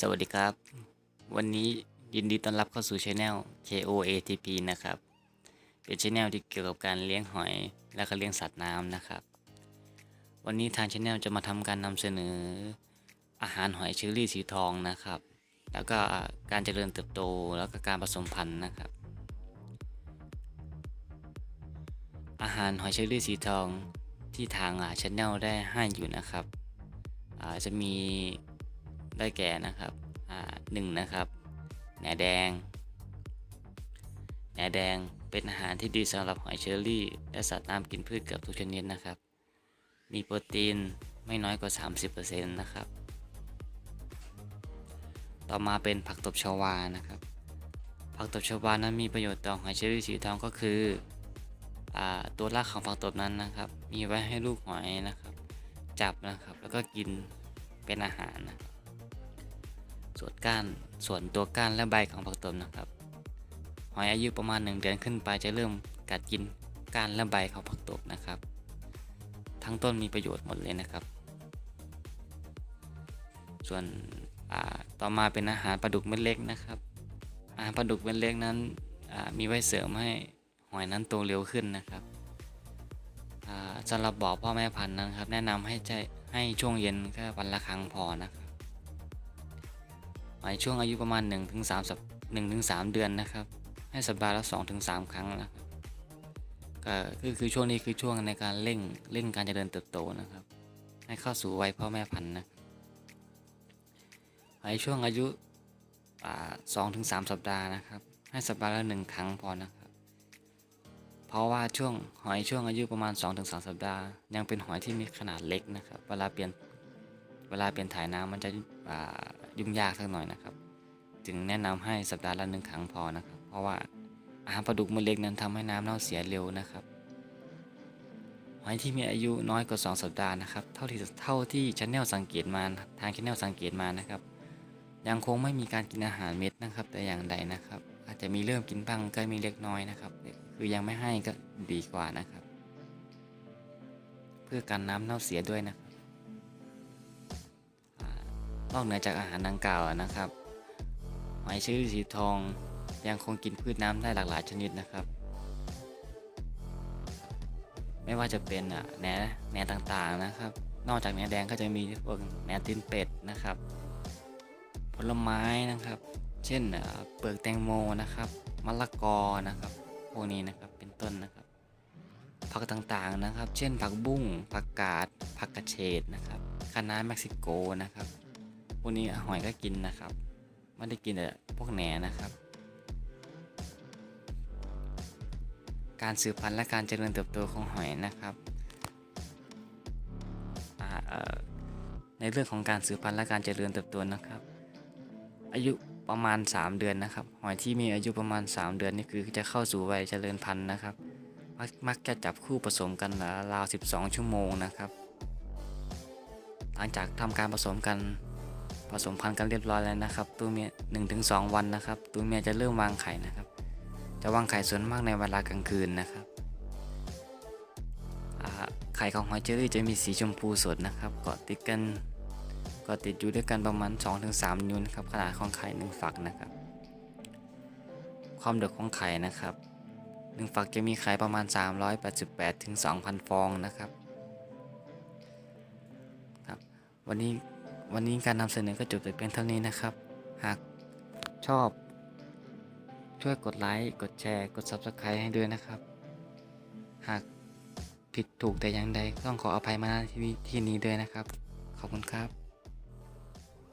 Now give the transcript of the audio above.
สวัสดีครับ วันนี้ยินดีต้อนรับเข้าสู่ช anel KOATP นะครับ เป็นช anel ที่เกี่ยวกับการเลี้ยงหอย และก็เลี้ยงสัตว์น้ำนะครับ วันนี้ทางช anel จะมาทำการนำเสนออาหารหอยเชอรี่สีทองนะครับ แล้วก็การเจริญเติบโตแล้วก็การผสมพันธุ์นะครับ อาหารหอยเชอรี่สีทองที่ทางช anel ได้ให้อยู่นะครับจะมี ได้แก่นะครับอ่าหนึ่งนะครับแหนแดงแหนแดงเป็นอาหารที่ดีสำหรับหอยเชอรี่ และสัตว์น้ำกินพืชเกือบทุกชนิดนะครับ มีโปรตีนไม่น้อยกว่า 30%นะครับ ต่อมาเป็นผักตบชวานะครับ ผักตบชวานั้นมีประโยชน์ต่อหอยเชอรี่สีทองก็คืออาตัวรากของผักตบนั้นนะครับ มีไว้ให้ลูกหอยนะครับ จับนะครับแล้วก็กินเป็นอาหารนะครับ ส่วนก้านส่วนตัวก้านและใบของผักตบนะครับ หอยอายุประมาณ 1 เดือนขึ้นไปจะเริ่มกัดกินก้านและใบของผักตบนะครับ ทั้งต้นมีประโยชน์หมดเลยนะครับ ส่วนต่อมาเป็นอาหารปลาดุกเม็ดเล็กนะครับ อาหารปลาดุกเม็ดเล็กนั้นมีไว้เสริมให้หอยนั้นโตเร็วขึ้นนะครับสำหรับบ่อพ่อแม่พันธุ์นะครับ แนะนำให้ใจให้ช่วงเย็นแค่วันละครั้งพอนะครับ หอยช่วงอายุประมาณ1ถึง3สัป1ถึง3เดือนนะครับ ให้สัปดาห์ละ2ถึง3ครั้งนะครับก็คือคือช่วงนี้คือช่วงในการเร่งเร่งการเจริญเติบโตนะครับ ให้เข้าสู่วัยพ่อแม่พันธุ์นะหอยช่วงอายุ2ถึง3สัปดาห์นะครับ ให้สัปดาห์ละ1ครั้งพอนะครับ เพราะว่าช่วงหอยช่วงอายุประมาณ 2-3 สัปดาห์ ยังเป็นหอยที่มีขนาดเล็กนะครับ เวลาเปลี่ยน เวลาเปลี่ยนถ่ายน้ำมันจะยุ่งยากสักหน่อยนะครับ จึงแนะนำให้สัปดาห์ละหนึ่งครั้งพอนะครับ เพราะว่าอาหารปลาดุกมดเล็กนั้นทำให้น้ำเน่าเสียเร็วนะครับหอยที่มีอายุน้อยกว่า 2 สัปดาห์นะครับ เท่าที่เท่าที่ชแนลสังเกตมาทางชแนลสังเกตมานะครับ ยังคงไม่มีการกินอาหารเม็ดนะครับ แต่อย่างใดนะครับ อาจจะมีเริ่มกินบ้างก็มีเล็กน้อยนะครับ คือยังไม่ให้ก็ดีกว่านะครับ เพื่อกันน้ำเน่าเสียด้วยนะครับ อกเหนือจากอาหารดังกล่าวนะครับหอยเชอรี่สีทองยังคงกินพืชน้ำได้หลากหลายชนิดนะครับ ไม่ว่าจะเป็นแหนแหนต่างๆนะครับ นอกจากแหนแดงก็จะมีพวกแหนตีนเป็ดนะครับ ผลไม้นะครับ เช่นเปลือกแตงโมนะครับมะละกอนะครับพวกนี้นะครับเป็นต้นนะครับ ผักต่างๆนะครับ เช่นผักบุ้งผักกาดผักกระเฉดนะครับคะน้าเม็กซิโกนะครับ วกนี้หอยก็กินนะครับ ไม่ได้กินแต่พวกแหนนะครับ การสืบพันธุ์และการเจริญเติบโตของหอยนะครับในเรื่องของการสืบพันธุ์และการเจริญเติบโตนะครับ อายุประมาณ 3 เดือนนะครับ หอยที่มีอายุประมาณ 3 เดือนนี่คือจะเข้าสู่วัยเจริญพันธุ์นะครับ มักมักจะจับคู่ผสมกันราว 12 ชั่วโมงนะครับ หลังจากทำการผสมกัน ผสมพันธุ์กันเรียบร้อยแล้วนะครับ ตัวเมีย1-2 วันนะครับ ตัวเมียจะเริ่มวางไข่นะครับ จะวางไข่ส่วนมากในเวลากลางคืนนะครับไข่ของหอยเจอรี่จะมีสีชมพูสดนะครับเกาะติดกันก็ติดอยู่ด้วยกันประมาณ 2-3 นิ้วนะครับขนาดของไข่1ฝักนะครับ ความเดือดของไข่นะครับ1ฝักจะมีไข่ประมาณ 388ถึง2,000 ฟองนะครับครับ วันนี้ วันนี้การนำเสนอก็จบแต่เพียงเท่านี้นะครับ หากชอบ ช่วยกดไลค์ กดแชร์ กด Subscribe ให้ด้วยนะครับ หากผิดถูกแต่อย่างใดต้องขออภัยมาที่ที่นี้ด้วยนะครับ ขอบคุณครับ